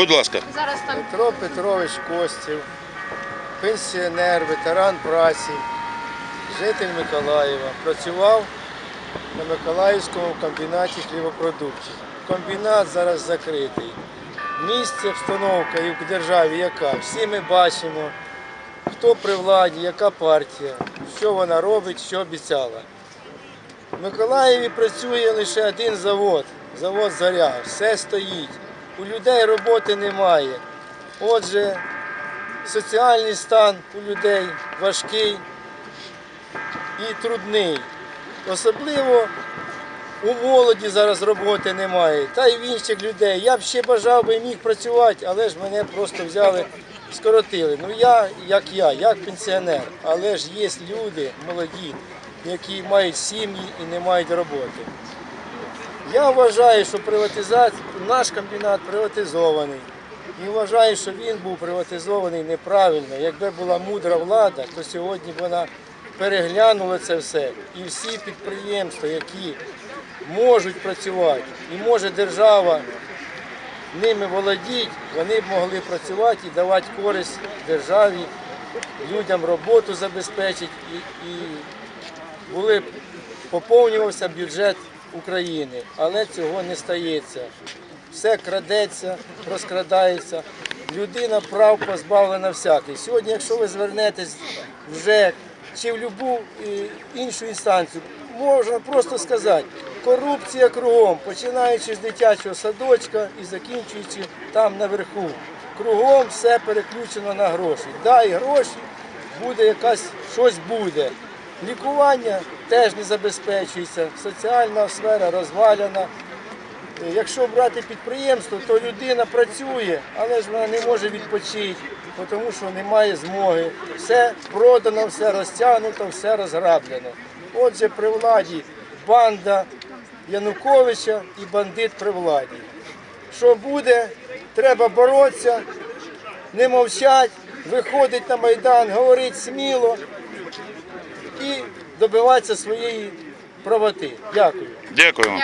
Будь ласка. Зараз там Петро Петрович Костів, пенсіонер, ветеран праці, житель Миколаєва. Працював на Миколаївському комбінаті хлібопродуктів. Комбінат зараз закритий. Місце, обстановка і в державі яка? Всі ми бачимо, хто при владі, яка партія, що вона робить, що обіцяла. В Миколаєві працює лише один завод, завод Заря. Все стоїть. У людей роботи немає. Отже, соціальний стан у людей важкий і трудний. Особливо у молоді зараз роботи немає, та й в інших людей. Я б ще бажав би міг працювати, але ж мене просто взяли, скоротили. Ну я, як я, як пенсіонер, але ж є люди молоді, які мають сім'ї і не мають роботи. Я вважаю, що приватизація, наш комбінат приватизований. І вважаю, що він був приватизований неправильно. Якби була мудра влада, то сьогодні б вона переглянула це все. І всі підприємства, які можуть працювати, і може держава ними володіти, вони б могли працювати і давати користь державі, людям роботу забезпечити і, і були поповнювався бюджет України, але цього не стається. Все крадеться, розкрадається. Людина прав позбавлена всяких. Сьогодні, якщо ви звернетесь в ЖЕК чи в будь-яку іншу інстанцію, можна просто сказати, корупція кругом, починаючи з дитячого садочка і закінчуючи там наверху. Кругом все переключено на гроші. Дай гроші, буде якась щось буде. Лікування теж не забезпечується, соціальна сфера розвалена. Е, Якщо брати підприємство, то людина працює, але ж вона не може відпочити, тому що немає змоги. Все продано, все розтягнуто, все розграблено. Отже, при владі банда Януковича і бандит при владі. Що буде, треба боротися, не мовчати, виходить на Майдан, говорить сміло і добиватися своєї правоти. Дякую. Дякую.